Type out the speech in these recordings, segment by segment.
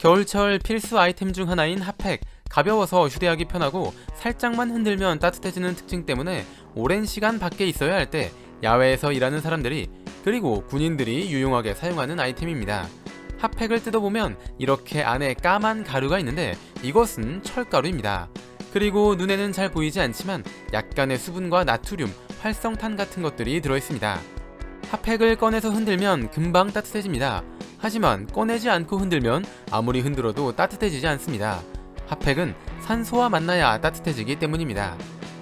겨울철 필수 아이템 중 하나인 핫팩. 가벼워서 휴대하기 편하고 살짝만 흔들면 따뜻해지는 특징 때문에 오랜 시간 밖에 있어야 할 때 야외에서 일하는 사람들이 그리고 군인들이 유용하게 사용하는 아이템입니다. 핫팩을 뜯어보면 이렇게 안에 까만 가루가 있는데 이것은 철가루입니다. 그리고 눈에는 잘 보이지 않지만 약간의 수분과 나트륨, 활성탄 같은 것들이 들어있습니다. 핫팩을 꺼내서 흔들면 금방 따뜻해집니다. 하지만 꺼내지 않고 흔들면 아무리 흔들어도 따뜻해지지 않습니다. 핫팩은 산소와 만나야 따뜻해지기 때문입니다.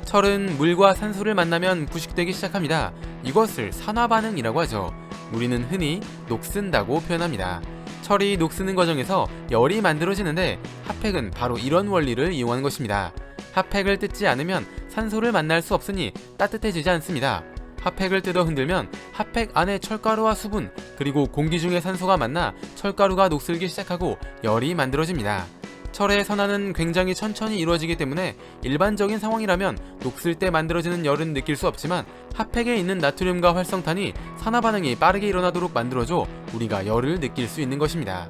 철은 물과 산소를 만나면 부식되기 시작합니다. 이것을 산화 반응이라고 하죠. 우리는 흔히 녹슨다고 표현합니다. 철이 녹쓰는 과정에서 열이 만들어지는데 핫팩은 바로 이런 원리를 이용한 것입니다. 핫팩을 뜯지 않으면 산소를 만날 수 없으니 따뜻해지지 않습니다. 핫팩을 뜯어 흔들면 핫팩 안에 철가루와 수분 그리고 공기 중의 산소가 만나 철가루가 녹슬기 시작하고 열이 만들어집니다. 철의 선화는 굉장히 천천히 이루어지기 때문에 일반적인 상황이라면 녹슬 때 만들어지는 열은 느낄 수 없지만 핫팩에 있는 나트륨과 활성탄이 산화 반응이 빠르게 일어나도록 만들어줘 우리가 열을 느낄 수 있는 것입니다.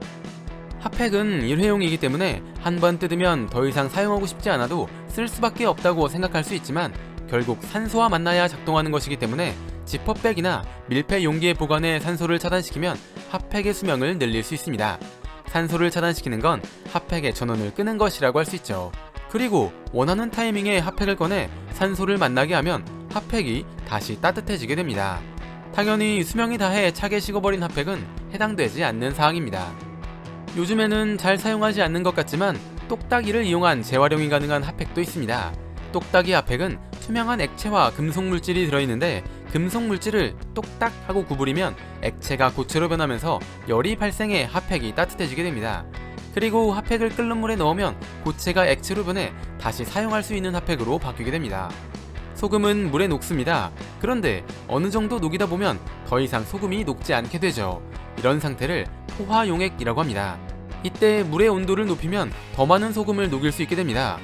핫팩은 일회용이기 때문에 한 번 뜯으면 더 이상 사용하고 싶지 않아도 쓸 수밖에 없다고 생각할 수 있지만 결국 산소와 만나야 작동하는 것이기 때문에 지퍼백이나 밀폐 용기에 보관해 산소를 차단시키면 핫팩의 수명을 늘릴 수 있습니다. 산소를 차단시키는 건 핫팩의 전원을 끄는 것이라고 할 수 있죠. 그리고 원하는 타이밍에 핫팩을 꺼내 산소를 만나게 하면 핫팩이 다시 따뜻해지게 됩니다. 당연히 수명이 다해 차게 식어버린 핫팩은 해당되지 않는 사항입니다. 요즘에는 잘 사용하지 않는 것 같지만 똑딱이를 이용한 재활용이 가능한 핫팩도 있습니다. 똑딱이 핫팩은 투명한 액체와 금속 물질이 들어있는데 금속 물질을 똑딱 하고 구부리면 액체가 고체로 변하면서 열이 발생해 핫팩이 따뜻해지게 됩니다. 그리고 핫팩을 끓는 물에 넣으면 고체가 액체로 변해 다시 사용할 수 있는 핫팩으로 바뀌게 됩니다. 소금은 물에 녹습니다. 그런데 어느 정도 녹이다 보면 더 이상 소금이 녹지 않게 되죠. 이런 상태를 포화용액이라고 합니다. 이때 물의 온도를 높이면 더 많은 소금을 녹일 수 있게 됩니다.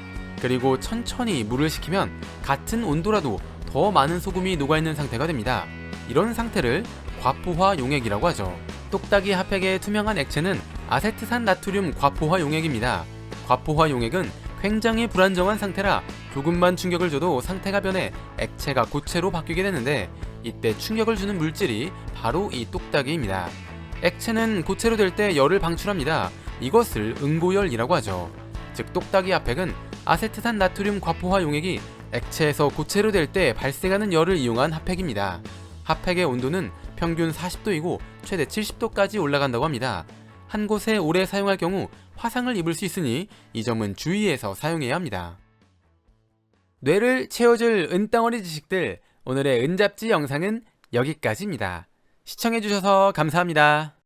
그리고 천천히 물을 식히면 같은 온도라도 더 많은 소금이 녹아있는 상태가 됩니다. 이런 상태를 과포화 용액이라고 하죠. 똑딱이 핫팩의 투명한 액체는 아세트산 나트륨 과포화 용액입니다. 과포화 용액은 굉장히 불안정한 상태라 조금만 충격을 줘도 상태가 변해 액체가 고체로 바뀌게 되는데 이때 충격을 주는 물질이 바로 이 똑딱이입니다. 액체는 고체로 될 때 열을 방출합니다. 이것을 응고열이라고 하죠. 즉 똑딱이 핫팩은 아세트산 나트륨 과포화 용액이 액체에서 고체로 될 때 발생하는 열을 이용한 핫팩입니다. 핫팩의 온도는 평균 40도이고 최대 70도까지 올라간다고 합니다. 한 곳에 오래 사용할 경우 화상을 입을 수 있으니 이 점은 주의해서 사용해야 합니다. 뇌를 채워줄 은덩어리 지식들 오늘의 은잡지 영상은 여기까지입니다. 시청해주셔서 감사합니다.